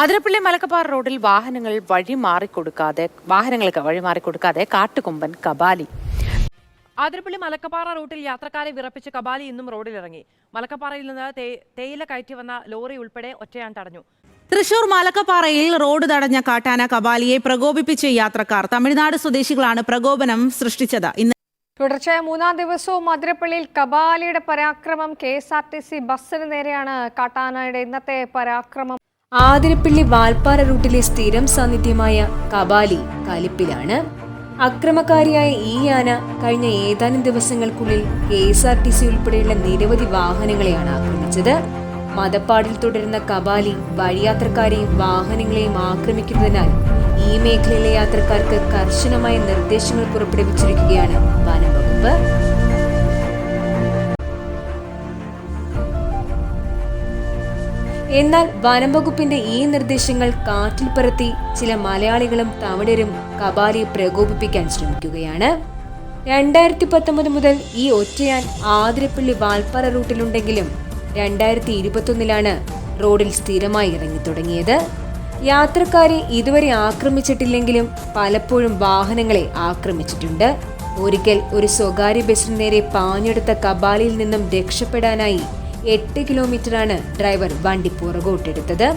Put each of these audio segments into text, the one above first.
അതിരപ്പള്ളി മലക്കപ്പാറ റോഡിൽ വാഹനങ്ങൾ വഴി മാറിക്കൊടുക്കാതെ വാഹനങ്ങൾക്ക് വഴി മാറിക്കൊടുക്കാതെ കാട്ടുകൊമ്പൻ കബാലി. ആതിരപ്പള്ളി മലക്കപ്പാറ റൂട്ടിൽ യാത്രക്കാരെ വിറപ്പിച്ച് കബാലി ഇന്നും റോഡിലിറങ്ങി. മലക്കപ്പാറയിൽ നിന്ന് തേയില കയറ്റി വന്ന ലോറി ഉൾപ്പെടെ ഒറ്റയാൻ തടഞ്ഞു. തൃശൂർ മലക്കപ്പാറയിൽ റോഡ് തടഞ്ഞ കാട്ടാന കബാലിയെ പ്രകോപിപ്പിച്ച യാത്രക്കാർ തമിഴ്നാട് സ്വദേശികളാണ് പ്രകോപനം സൃഷ്ടിച്ചത്. ഇന്ന് തുടർച്ചയായ മൂന്നാം ദിവസവും അതിരപ്പള്ളിയിൽ കബാലിയുടെ പരാക്രമം K S R T C ബസ്സിന് നേരെയാണ് കാട്ടാനയുടെ ഇന്നത്തെ പരാക്രമം. ആതിരപ്പള്ളി വാൽപ്പാറ റൂട്ടിലെ സ്ഥിരം സാന്നിധ്യമായ കബാലി കലിപ്പിലാണ്. അക്രമകാരിയായ ഈ ആന കഴിഞ്ഞ ഏതാനും ദിവസങ്ങൾക്കുള്ളിൽ K S R T C ഉൾപ്പെടെയുള്ള നിരവധി വാഹനങ്ങളെയാണ് ആക്രമിച്ചത്. മതപ്പാടിൽ തുടരുന്ന കബാലി വഴിയാത്രക്കാരെയും വാഹനങ്ങളെയും ആക്രമിക്കുന്നതിനാൽ ഈ മേഖലയിലെ യാത്രക്കാർക്ക് കർശനമായ നിർദ്ദേശങ്ങൾ പുറപ്പെടുവിച്ചിരിക്കുകയാണ് വനം വകുപ്പ് എന്നാൽ വനംവകുപ്പിന്റെ ഈ നിർദ്ദേശങ്ങൾ കാറ്റിൽ പറത്തി ചില മലയാളികളും തമിഴരും കബാലി പ്രകോപിപ്പിക്കാൻ ശ്രമിക്കുകയാണ്. രണ്ടായിരത്തി പത്തൊമ്പത് മുതൽ ഈ ഒറ്റയാൻ ആതിരപ്പള്ളി വാൽപ്പാറ റൂട്ടിലുണ്ടെങ്കിലും രണ്ടായിരത്തി ഇരുപത്തൊന്നിലാണ് റോഡിൽ സ്ഥിരമായി ഇറങ്ങി തുടങ്ങിയത്. യാത്രക്കാരെ ഇതുവരെ ആക്രമിച്ചിട്ടില്ലെങ്കിലും പലപ്പോഴും വാഹനങ്ങളെ ആക്രമിച്ചിട്ടുണ്ട്. ഒരിക്കൽ ഒരു സ്വകാര്യ ബസിന് നേരെ പാഞ്ഞെടുത്ത കബാലിയിൽ നിന്നും രക്ഷപ്പെടാനായി എട്ട് കിലോമീറ്ററാണ് ഡ്രൈവർ വണ്ടി പുറകോട്ടെടുത്തത്.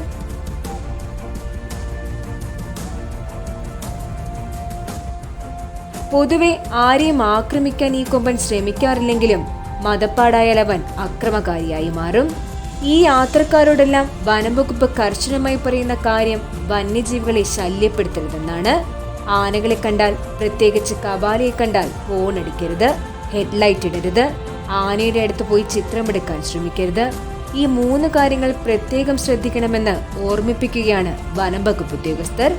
പൊതുവെ ആരെയും ആക്രമിക്കാൻ ഈ കൊമ്പൻ ശ്രമിക്കാറില്ലെങ്കിലും മതപ്പാടായാൽ അവൻ അക്രമകാരിയായി മാറും. ഈ യാത്രക്കാരോടെല്ലാം വനംവകുപ്പ് കർശനമായി പറയുന്ന കാര്യം വന്യജീവികളെ ശല്യപ്പെടുത്തരുതെന്നാണ്. ആനകളെ കണ്ടാൽ പ്രത്യേകിച്ച് കബാലയെ കണ്ടാൽ ഫോൺ അടിക്കരുത് ഹെഡ്ലൈറ്റ് ഇടരുത്. ആനയുടെ അടുത്ത് പോയി ചിത്രമെടുക്കാൻ ശ്രമിക്കരുത്. ഈ മൂന്ന് കാര്യങ്ങൾ പ്രത്യേകം ശ്രദ്ധിക്കണമെന്ന് ഓർമ്മിപ്പിക്കുകയാണ് വനം വകുപ്പ് ഉദ്യോഗസ്ഥർ.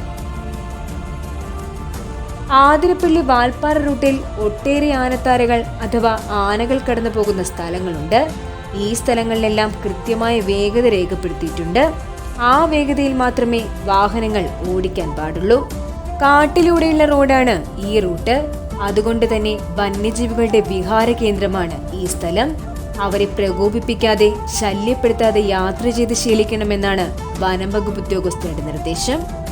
ആതിരപ്പള്ളി വാൽപ്പാറ റൂട്ടിൽ ഒട്ടേറെ ആനത്താരകൾ അഥവാ ആനകൾ കടന്നു പോകുന്ന സ്ഥലങ്ങളുണ്ട്. ഈ സ്ഥലങ്ങളിലെല്ലാം കൃത്യമായ വേഗത രേഖപ്പെടുത്തിയിട്ടുണ്ട്. ആ വേഗതയിൽ മാത്രമേ വാഹനങ്ങൾ ഓടിക്കാൻ പാടുള്ളൂ. കാട്ടിലൂടെയുള്ള റോഡാണ് ഈ റൂട്ട്. അതുകൊണ്ട് തന്നെ വന്യജീവികളുടെ വിഹാര കേന്ദ്രമാണ് ഈ സ്ഥലം. അവരെ പ്രകോപിപ്പിക്കാതെ ശല്യപ്പെടുത്താതെ യാത്ര ചെയ്ത് ശീലിക്കണമെന്നാണ് വനം വകുപ്പ് ഉദ്യോഗസ്ഥരുടെ നിർദ്ദേശം.